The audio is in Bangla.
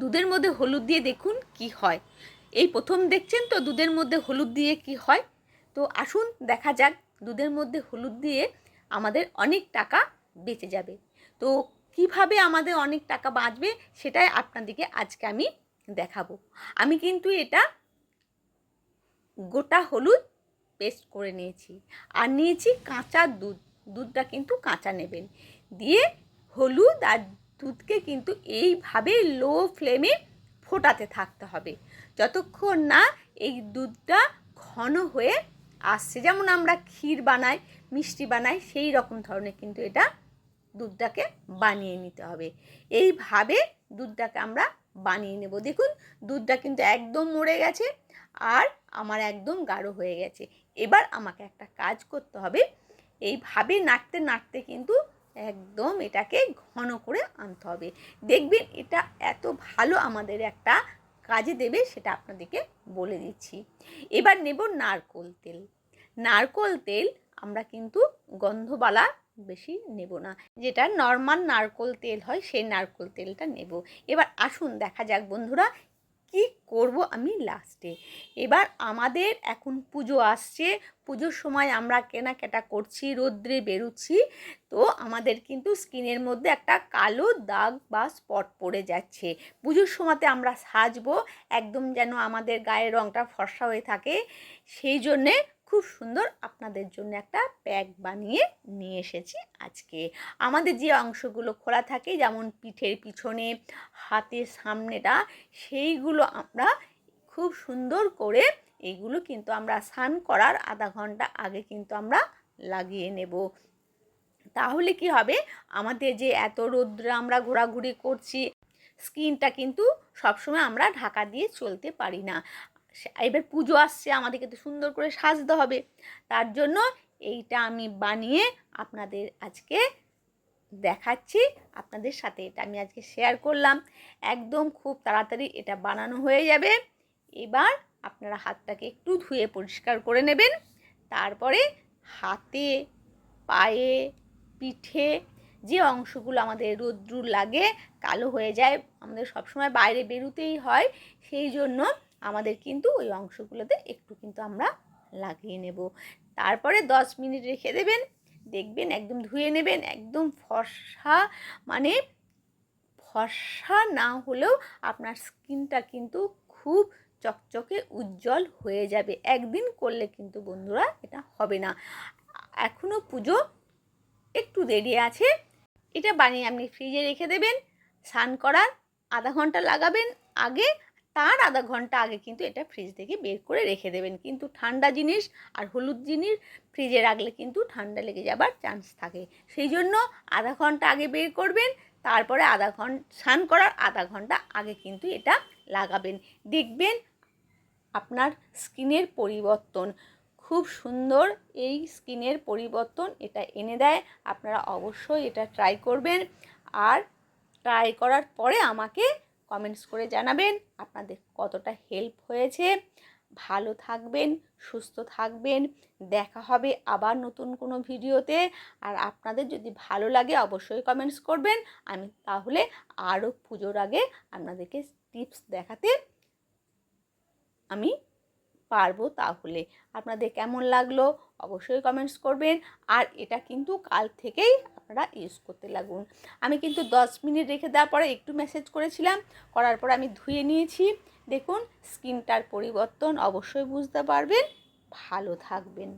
দুধের মধ্যে হলুদ দিয়ে দেখুন কি হয়। এই প্রথম দেখছেন তো দুধের মধ্যে হলুদ দিয়ে কি হয়? তো আসুন দেখা যাক দুধের মধ্যে হলুদ দিয়ে আমাদের অনেক টাকা বেঁচে যাবে। তো কীভাবে আমাদের অনেক টাকা বাঁচবে সেটাই আপনাদেরকে আজকে আমি দেখাবো। আমি কিন্তু এটা গোটা হলুদ পেস্ট করে নিয়েছি আর নিয়েছি কাঁচা দুধ। দুধটা কিন্তু কাঁচা নেবেন। দিয়ে হলুদ আর দুধকে কিন্তু এইভাবে লো ফ্লেমে ফোটাতে থাকতে হবে। যতক্ষণ না এই দুধটা ঘন হয়ে আসছে, যেমন আমরা ক্ষীর বানাই, মিষ্টি বানাই, সেই রকম ধরনের কিন্তু এটা দুধটাকে বানিয়ে নিতে হবে। এইভাবে দুধটাকে আমরা বানিয়ে নেব। দেখুন, দুধটা কিন্তু একদম মরে গেছে আর আমার একদম গাঢ় হয়ে গেছে। এবার আমাকে একটা কাজ করতে হবে। এইভাবে নাড়তে নাড়তে কিন্তু একদম এটাকে ঘন করে আনতে হবে। দেখবেন এটা এত ভালো আমাদের একটা কাজে দেবে সেটা আপনাদেরকে বলে দিচ্ছি। এবার নেব নারকোল তেল। নারকোল তেল আমরা কিন্তু গন্ধবালা বেশি নেব না। যেটা নর্মাল নারকোল তেল হয়, সেই নারকোল তেলটা নেব। এবার আসুন দেখা যাক বন্ধুরা কি করব আমি লাস্টে এবার আমাদের এখন পুজো আসছে, পুজোর সময় আমরা কেনাকাটা করছি, রোদ্রে বেরুচ্ছি, তো আমাদের কিন্তু স্কিনের মধ্যে একটা কালো দাগ বা স্পট পড়ে যাচ্ছে। পুজোর সময়তে আমরা সাজবো, একদম যেন আমাদের গায়ের রঙটা ফর্সা হয়ে থাকে, সেই জন্যে খুব সুন্দর আপনাদের জন্য একটা প্যাক বানিয়ে নিয়ে এসেছি আজকে। আমাদের যে অংশগুলো খোলা থাকে, যেমন পিঠের পিছনে, হাতের সামনেটা, সেইগুলো আমরা খুব সুন্দর করে এইগুলো কিন্তু আমরা স্নান করার আধা ঘণ্টা আগে কিন্তু আমরা লাগিয়ে নেব। তাহলে কি হবে? আমাদের যে এত রৌদ্রে আমরা ঘোরাঘুরি করছি, স্কিনটা কিন্তু সবসময় আমরা ঢাকা দিয়ে চলতে পারি না। এবার পুজো আসছে, আমাদেরকে তো সুন্দর করে সাজতে হবে। তার জন্য এইটা আমি বানিয়ে আপনাদের আজকে দেখাচ্ছি। আপনাদের সাথে এটা আমি আজকে শেয়ার করলাম। একদম খুব তাড়াতাড়ি এটা বানানো হয়ে যাবে। এবার আপনারা হাতটাকে একটু ধুয়ে পরিষ্কার করে নেবেন। তারপরে হাতে, পায়ে, পিঠে যে অংশগুলো আমাদের রোদ্রু লাগে, কালো হয়ে যায়, আমাদের সবসময় বাইরে বেরোতেই হয়, সেই জন্য আমাদের কিন্তু ওই অংশগুলোতে একটু কিন্তু আমরা লাগিয়ে নেব। তারপরে দশ মিনিট রেখে দেবেন, দেখবেন একদম ধুয়ে নেবেন, একদম ফর্সা মানে ফর্সা না হলেও আপনার স্কিনটা কিন্তু খুব চকচকে উজ্জ্বল হয়ে যাবে। একদিন করলে কিন্তু বন্ধুরা এটা হবে না। এখনও পুজো একটু দেরি আছে, এটা বানিয়ে আপনি ফ্রিজে রেখে দেবেন, স্নান করার আধা ঘণ্টা লাগাবেন, আগে তার আধা ঘণ্টা আগে কিন্তু এটা ফ্রিজ থেকে বের করে রেখে দেবেন। কিন্তু ঠান্ডা জিনিস আর হলুদ জিনিস ফ্রিজে রাখলে কিন্তু ঠান্ডা লেগে যাবার চান্স থাকে। সেই জন্য আধা ঘণ্টা আগে বের করবেন, তারপরে আধা ঘণ্টা স্নান করার আধা ঘণ্টা আগে কিন্তু এটা লাগাবেন। দেখবেন আপনার স্কিনের পরিবর্তন, খুব সুন্দর এই স্কিনের পরিবর্তন এটা এনে দেয়। আপনারা অবশ্যই এটা ট্রাই করবেন। আর ট্রাই করার পরে আমাকে কমেন্টস করে জানাবেন। আপনাদের কতটা হেল্প হয়েছে? ভালো থাকবেন, সুস্থ থাকবেন। দেখা হবে আবার নতুন কোনো ভিডিওতে। আর আপনাদের যদি ভালো লাগে অবশ্যই কমেন্টস করবেন। আমি তাহলে আরও পুজোর আগে আপনাদেরকে টিপস দেখাতে আমি পারব তাহলে। আপনাদের কেমন লাগল অবশ্যই কমেন্টস করবেন। আর এটা কিন্তু কাল থেকেই আপনারা ইউজ করতে লাগুন। আমি কিন্তু দশ মিনিট রেখে দেওয়ার পরে একটু মেসেজ করেছিলাম। করার পর আমি ধুয়ে নিয়েছি। দেখুন স্কিনটার পরিবর্তন অবশ্যই বুঝতে পারবেন। ভালো থাকবেন।